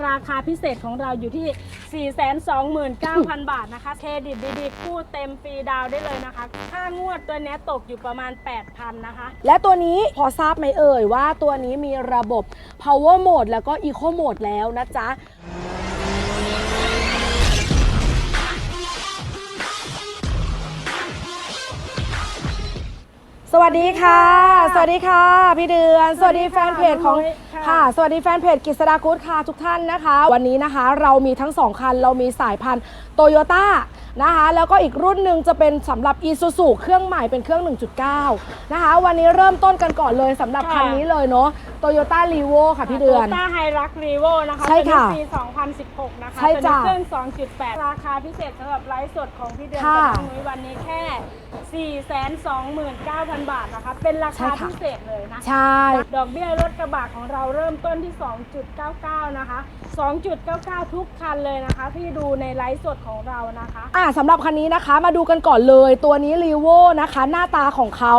ราคาพิเศษของเราอยู่ที่ 429,000 บาทนะคะ เครดิตดีๆคู่เต็มฟรีดาวได้เลยนะคะ ค่างวดตัวนี้ตกอยู่ประมาณ 8,000 นะคะ และตัวนี้พอทราบไหมเอ่ยว่าตัวนี้มีระบบ power mode แล้วก็ eco mode แล้วนะจ๊ะสวัสดีค่ะ สวัสดีค่ะ พี่เดือน สวัสดีแฟนเพจของ ค่ะ ค่ะ สวัสดีแฟนเพจกิษดากู๊ดค่ะทุกท่านนะคะ วันนี้นะคะเรามีทั้งสองคัน เรามีสายพันธุ์โตโยต้านะคะ แล้วก็อีกรุ่นหนึ่งจะเป็นสำหรับ i s u z u เครื่องใหม่เป็นเครื่อง 1.9 นะคะ วันนี้เริ่มต้นกันก่อนเลยสำหรับคันนี้เลยเนาะโตโยต้ารีโวค่ะพี่เดือน ต้าไฮรักรีโวนะคะใช่ค่ะตัวนี้ปี 2016 นะคะใช่จ้ะตัวนี้เครื่อง 2.8 ราคาพิเศษสำหรับไลฟ์สดของพี่เดือนค่ะกับน้องนุ้ยวันนี้แค่ 429,000 บาทนะคะ เป็นราใช่คาค่ะ พิเศษเลยนะใช่ ดอกเบี้ยรถกระบะของเราเริ่มต้นที่ 2.99 นะคะ 2.99 ทุกคันเลยนะคะ ที่ดูในไลฟ์สดของเรานะคะ อ่าสำหรับคันนี้นะคะมาดูกันก่อนเลยตัวนี้รีโวนะคะ หน้าตาของเขา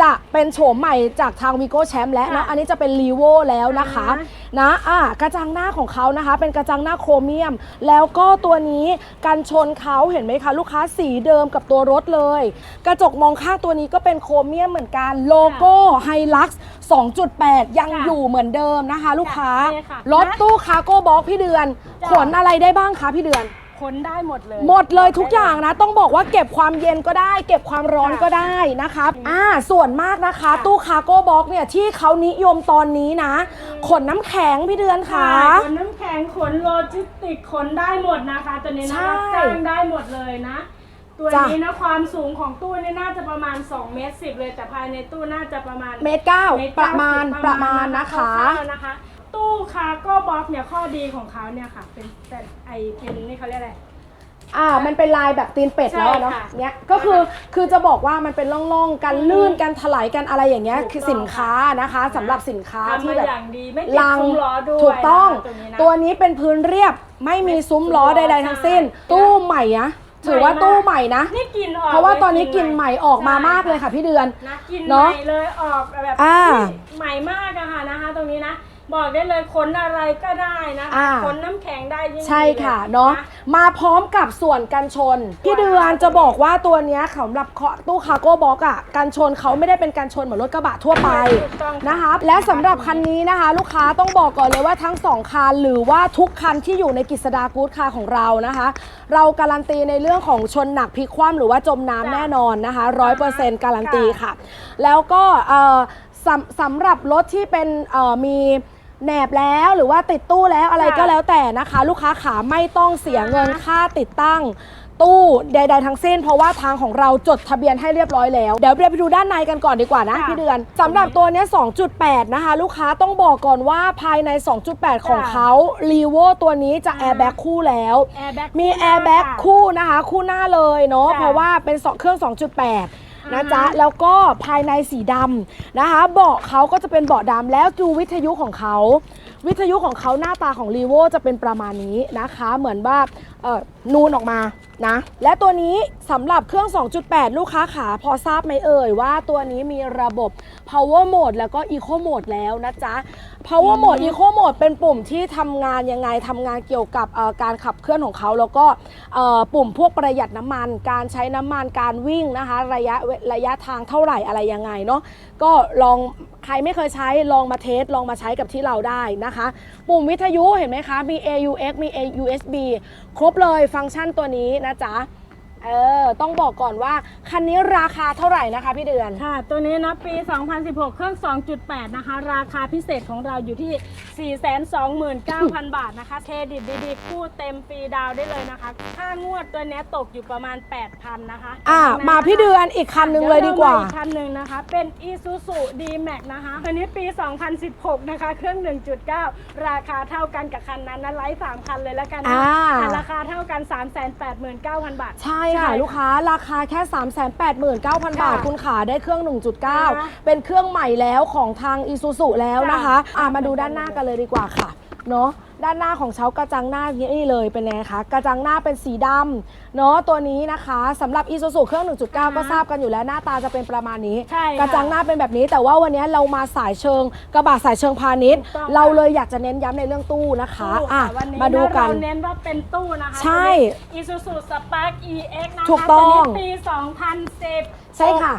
จะเป็นโฉมใหม่จากทางวีโก้แชมป์และนะค่ะอันนี้จะเป็นรีโวแล้วนะคะอ่านะอ่ากระจังหน้าของเขานะคะ เป็นกระจังหน้าโครเมียม แล้วก็ตัวนี้กันชนเขาเห็นไหมคะ ลูกค้าสีเดิมกับตัวรถเลย กระจกมองข้างตัวนี้ก็เป็นโครเมียมเหมือนกันโลโก้ไฮลักซ์2.8 ยังค่ะอยู่เหมือนเดิมนะคะ ลูกค้าใช่ค่ะรถตู้คาร์โก้บ็อกพี่เดือน จ้ะ ขนอะไรได้บ้างคะพี่เดือนค้นได้หมดเลยหมดเลยทุกอย่างนะ ต้องบอกว่าเก็บความเย็นก็ได้ เก็บความร้อนก็ได้นะคะอ่าส่วนมากนะคะค่ะตู้คาร์โก้บ็อกเนี่ยที่เขานิยมตอนนี้นะ ขนน้ำแข็งพี่เดือนค่ะขนน้ำแข็งขนโลจิสติกขนได้หมดนะคะ ตัวนี้ใช่ นะรับจ้างได้หมดเลยนะ ตัวจ้ะนี้นะความสูงของตู้นี่น่าจะประมาณ2เมตร10เลยแต่ภายในตู้น่าจะประมาณเมตรเก้าเมตประมาณ90ประมาณนะคะร่าวๆนะคะ ตู้คาร์โก้บ็อกเนี่ยข้อดีของเขาเนี่ยค่ะ เป็นเป็นไอเป็นนี่เขาเรียกอะไรอ่ามันเป็นลายแบบตีนเป็ดแล้วอะเนาะใช่ค่ะเนี้ยก็คือคือจะบอกว่ามันเป็นร่องๆกันอืมลื่นกันถลายกันอะไรอย่างเงี้ยถูกคือต้องสินค้านะคะสำหรับสินค้าทำที่มาแบบอย่างดีไม่ติดลังซุ้มล้อด้วยถูกต้องนะคะตัวนี้นะตัวนี้เป็นพื้นเรียบไม่มีซุ้มล้อใดๆทั้งสิ้นใช่ตู้ใหม่นะ ถือว่าใหม่มากตู้ใหม่นะ นี่กลินออกเพราะว่าลยตอนนี้กลิ่นใหม่ออกมามากเลยค่ะพี่เดือน นะกลินเนใหอะม่เลยออกแบบอ่าใหม่มากอะค่ะนะคะ ตรงนี้นะ บอกได้เลยขนอะไรก็ได้นะคะอ่า ขนน้ำแข็งได้ยิ่งใช่ดีลยค่ะเนาะมาพร้อมกับส่วนกันชน พี่เดือนจะบอกว่าตัวเนี้ยสำหรับตู้คาร์โก้บ็อกอะกันชนเขาไม่ได้เป็นกันชนเหมือนรถกระบะทั่วไป ถูกต้องนะคะ และสำหรับคันนี้นะคะ ลูกค้าต้องบอกก่อนเลยว่าทั้งสองคัน หรือว่าทุกคันที่อยู่ในกิจสดากู๊ดคาร์ของเรานะคะ เราการันตีในเรื่องของชนหนักพลิกคว่ำหรือว่าจมน้ำจ้ะแน่นอนนะคะร้อยเปอร์เซ็นต์การันตีค่ะค่ะ แล้วก็เอ่อสำสำหรับรถที่เป็นเอ่อมี แหนบแล้วหรือว่าติดตู้แล้วอะไรค่ะก็แล้วแต่นะคะ ลูกค้าขาไม่ต้องเสียเงินอ่าฮะค่าติดตั้ง ตู้ใด ๆ ทั้งสิ้น เพราะว่าทางของเราจดทะเบียนให้เรียบร้อยแล้ว เดี๋ยวเราไปดูด้านในกันก่อนดีกว่านะค่ะพี่เดือนสำหรับตัวเนี้ย2.8 นะคะ ลูกค้าต้องบอกก่อนว่าภายใน 2.8 ของเขารีโวตัวนี้จะแอร์แบ็กคู่แล้ว แอร์แบ็กมีแอร์แบ็กคู่นะคะ คู่หน้าเลยเนาะจ้ะเพราะว่าเป็นสองเครื่อง 2.8 นะจ๊ะอ่าฮะแล้วก็ภายในสีดำนะคะ เบาะเขาก็จะเป็นเบาะดำแล้วดูวิทยุของเขา วิทยุของเขาหน้าตาของรีโวจะเป็นประมาณนี้นะคะ เหมือนว่าเออนูนออกมานะและตัวนี้สำหรับเครื่อง 2.8 ลูกค้าขาพอทราบไหมเอ่ยว่าตัวนี้มีระบบ power mode แล้วก็ eco mode แล้วนะจ๊ะ power mode eco mode เป็นปุ่มที่ทำงานยังไงทำงานเกี่ยวกับเอ่อการขับเคลื่อนของเขา แล้วก็เอ่อปุ่มพวกประหยัดน้ำมัน การใช้น้ำมันการวิ่งนะคะ ระยะระยะทางเท่าไหร่อะไรยังไงเนาะก็ลอง ใครไม่เคยใช้ลองมาเทสลองมาใช้กับที่เราได้นะคะ ปุ่มวิทยุเห็นไหมคะมี AUX มี USB ครบเลยฟังก์ชันตัวนี้นะจ๊ะ เออ ต้องบอกก่อนว่า คันนี้ราคาเท่าไหร่นะคะพี่เดือน ค่ะ ตัวนี้นะปี 2016 เครื่อง 2.8 นะคะ ราคาพิเศษของเราอยู่ที่ 429,000 บาทนะคะ เครดิตดีๆคู่เต็มฟรีดาวน์ได้เลยนะคะ ค่างวดตัวเนี้ยตกอยู่ประมาณ 8,000 นะคะ อ่ามาพี่เดือนอีกคันหนึ่งเลยดีกว่าเรมอีกคันหนึ่งนะคะ เป็น Isuzu D-Max นะคะตัวนี้ปี 2016 นะคะ เครื่อง 1.9 ราคาเท่ากันกับคันนั้นนะไลฟ์3คันเลยแล้วกันนะอ่าแต่ราคาเท่ากัน 389,000 บาท ใช่ค่ะลูกค้าราคาแค่ 389,000 บาทค่ะคุณขาได้เครื่องอ่า1.9 เป็นเครื่องใหม่แล้วของทาง Isuzu แล้วนะคะ อ่ามาดูด้านหน้ากันเลยดีกว่าค่ะ เนาะ ด้านหน้าของเช้ากระจังหน้านี่เลยเป็นไงคะกระจังหน้าเป็นสีดำเนาะตัวนี้นะคะสำหรับ i s u z u เครื่อง 1.9 ก็ทราบกันอยู่แล้วหน้าตาจะเป็นประมาณนี้ ใช่ค่ะกระจังหน้าเป็นแบบนี้ แต่ว่าวันนี้เรามาสายเชิงกระบะสายเชิงพาณิชย์ ถูกต้องค่ะเราเลยอยากจะเน้นย้ำในเรื่องตู้นะคะตู้อะค่ะวันนี้มาดูกัน เราเน้นว่าเป็นตู้นะคะใช่อีซูซูสปาร์ก EX นะคะถูกต้องวนี้ปี 2010 ใช่ค่ะ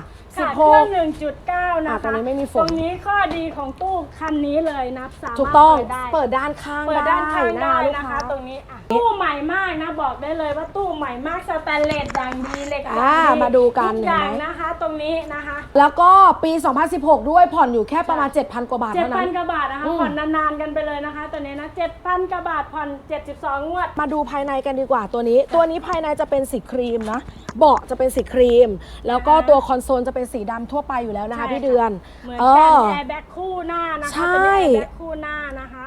ค่ะ16เครื่อง1.9นะคะอะตรงนี้ไม่มีฝน ตรงนี้ข้อดีของตู้คันนี้เลยนะสามารถถูกต้อง เปิดได้ เปิดด้านข้างเปิดด้านข้างได้ลูกนะคะาตรงนี้อะตู้ใหม่มากนะบอกได้เลยว่าตู้ใหม่มากสแตนเลสอย่างดีเหล็กอย่างอ่าดีมาดูกันทุกอย่างเห็นไหม นะคะต รงนี้นะคะแล้วก็ปี 2016 ด้วยผ่อนอยู่แค่ประมาณ 7,000 กว่าบาทเจ็ดเท่าพันั้นน กว่าบาทนะคะ อืม ผ่อนนานๆกันไปเลยนะคะ ตัวนี้นะเจ็ดพันกว่าบาทผ่อน72งวด มาดูภายในกันดีกว่าตัวนี้ ตัวนี้ภายในจะเป็นสีครีมนะ เบาะจะเป็นสีครีม แล้วก็ตัวคอนโซลจะเป็นสีดำทั่วไปอยู่แล้วนะคะใช่ พี่เดือน เหมือนเอกันอแอร์แบ็คคู่หน้านะคะใช่ เป็นแอร์แบ็คคู่หน้านะคะ